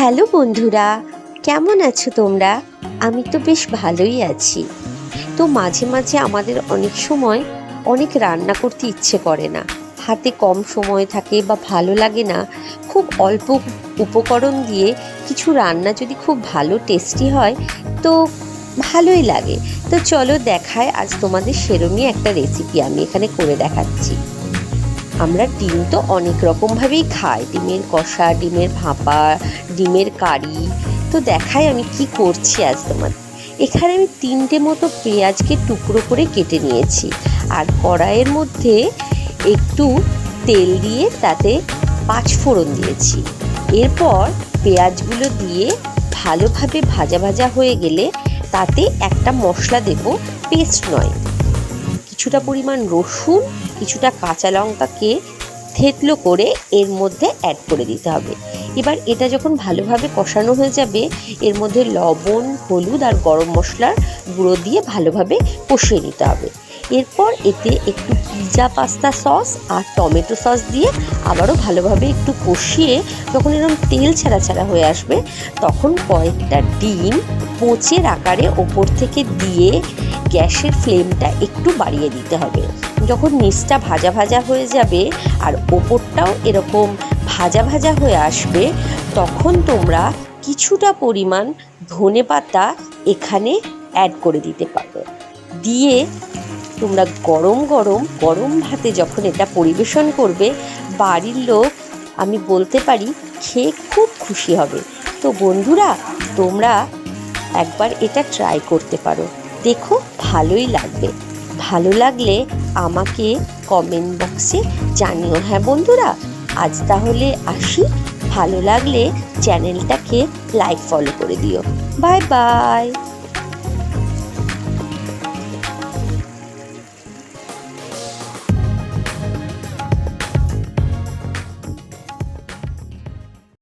Hello বন্ধুরা, কেমন আছো তোমরা? আমি তো বেশ ভালোই আছি। তো মাঝে মাঝে আমাদের অনেক সময় অনেক রান্না করতে ইচ্ছে করে না। হাতে কম সময় থাকে বা ভালো লাগে না, খুব অল্প উপকরণ দিয়ে কিছু রান্না যদি খুব ভালো টেস্টি হয়, তো ভালোই লাগে। তো চলো দেখায়, আজ তোমাদের সেরমই একটা রেসিপি আমি এখানে করে দেখাচ্ছি। আমরা ডিম তো অনেক রকমভাবেই খাই। ডিমের কষা, ডিমের ভাপা, ডিমের কারি। তো দেখাই আমি কি করছি আজ তোমার। এখানে আমি তিনটে মতো পেঁয়াজকে টুকরো করে কেটে নিয়েছি। আর কড়াইয়ের মধ্যে একটু তেল দিয়ে তাতে পাঁচ ফোড়ন দিয়েছি। এরপর পেঁয়াজগুলো দিয়ে ভালোভাবে ভাজা ভাজা হয়ে গেলে তাতে একটা মশলা দেব, পেস্ট নয়। কিছুটা পরিমাণ রসুন কিছুটা কাঁচা লঙ্কাকে থেতলো করে এর মধ্যে অ্যাড করে দিতে হবে। এবার এটা যখন ভালোভাবে কষানো হয়ে যাবে, এর মধ্যে লবণ, হলুদ আর গরম মশলার গুঁড়ো দিয়ে ভালোভাবে কষিয়ে নিতে হবে। এরপর এতে একটু পিজা পাস্তা সস আর টমেটো সস দিয়ে আবারও ভালোভাবে একটু কষিয়ে যখন এরকম তেল ছাড়া ছাড়া হয়ে আসবে, তখন কয়েকটা ডিম পোচের আকারে ওপর থেকে দিয়ে গ্যাসের ফ্লেমটা একটু বাড়িয়ে দিতে হবে। যখন নিচটা ভাজা ভাজা হয়ে যাবে আর ওপরটাও এরকম ভাজা ভাজা হয়ে আসবে, তখন তোমরা কিছুটা পরিমাণ ধনে পাতা এখানে অ্যাড করে দিতে পারো দিয়ে তোমরা গরম গরম গরম ভাতে যখন এটা পরিবেশন করবে, বাড়ির লোক, আমি বলতে পারি, খেয়ে খুব খুশি হবে। তো বন্ধুরা, তোমরা একবার এটা ট্রাই করতে পারো। দেখো, ভালোই লাগবে। ভালো লাগলে আমাকে কমেন্ট বক্সে জানিও। হ্যাঁ বন্ধুরা, আজ তাহলে আসি। ভালো লাগলে চ্যানেলটাকে লাইক ফলো করে দিও। Bye bye